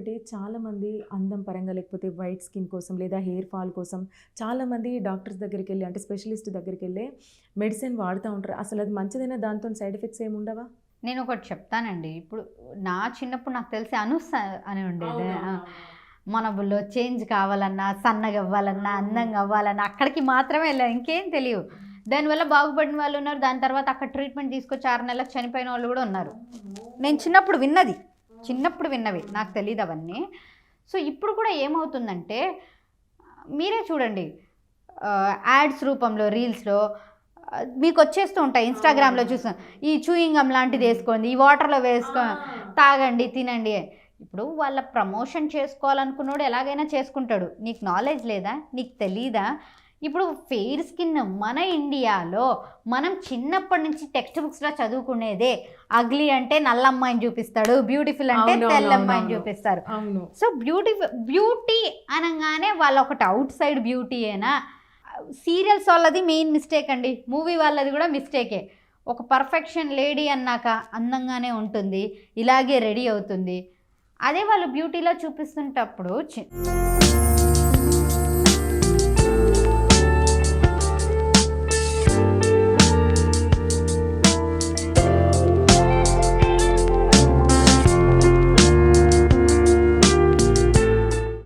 ఇంకొకటి చాలామంది అందం పరంగా లేకపోతే వైట్ స్కిన్ కోసం లేదా హెయిర్ ఫాల్ కోసం చాలామంది డాక్టర్స్ దగ్గరికి వెళ్ళి అంటే స్పెషలిస్ట్ దగ్గరికి వెళ్ళి మెడిసిన్ వాడుతూ ఉంటారు. అసలు అది మంచిదైనా? దాంతో సైడ్ ఎఫెక్ట్స్ ఏమి ఉండవా? నేను ఒకటి చెప్తానండి. ఇప్పుడు నా చిన్నప్పుడు నాకు తెలిసి అనుస్ అని ఉండేది. ఆ, మనలో చేంజ్ కావాలన్నా సన్నగా అవ్వాలన్నా అందంగా అవ్వాలన్నా అక్కడికి మాత్రమే వెళ్ళాను ఇంకేం తెలియదు దానివల్ల బాగుపడిన వాళ్ళు ఉన్నారు. దాని తర్వాత అక్కడ ట్రీట్మెంట్ తీసుకొచ్చి ఆరు నెలలకు చనిపోయిన వాళ్ళు కూడా ఉన్నారు. నేను చిన్నప్పుడు విన్నది. చిన్నప్పుడు విన్నవి నాకు తెలియదు అవన్నీ. సో ఇప్పుడు కూడా ఏమవుతుందంటే మీరే చూడండి యాడ్స్ రూపంలో రీల్స్లో మీకు వచ్చేస్తూ ఉంటాయి ఇన్స్టాగ్రామ్లో చూసాం ఈ చూయింగ్ లాంటిది వేసుకోండి ఈ వాటర్లో వేసుకో తాగండి తినండి. ఇప్పుడు వాళ్ళ ప్రమోషన్ చేసుకోవాలనుకున్నాడు ఎలాగైనా చేసుకుంటాడు. నీకు నాలెడ్జ్ లేదా? నీకు తెలీదా? ఇప్పుడు ఫెయిర్ స్కిన్ మన ఇండియాలో మనం చిన్నప్పటి నుంచి టెక్స్ట్ బుక్స్లో చదువుకునేదే అగ్లీ అంటే నల్ల అమ్మాయిని చూపిస్తాడు బ్యూటిఫుల్ అంటే అవునవును, తెల్ల అమ్మాయిని అవునవును. చూపిస్తారు. సో బ్యూటీ బ్యూటీ అనగానే వాళ్ళ ఒకటి అవుట్ సైడ్ బ్యూటీయేనా సీరియల్స్ వాళ్ళది మెయిన్ మిస్టేక్ అండి. మూవీ వాళ్ళది కూడా మిస్టేకే ఒక పర్ఫెక్షన్ లేడీ అన్నాక అందంగానే ఉంటుంది ఇలాగే రెడీ అవుతుంది. అదే వాళ్ళు బ్యూటీలో చూపిస్తుంటప్పుడు చి-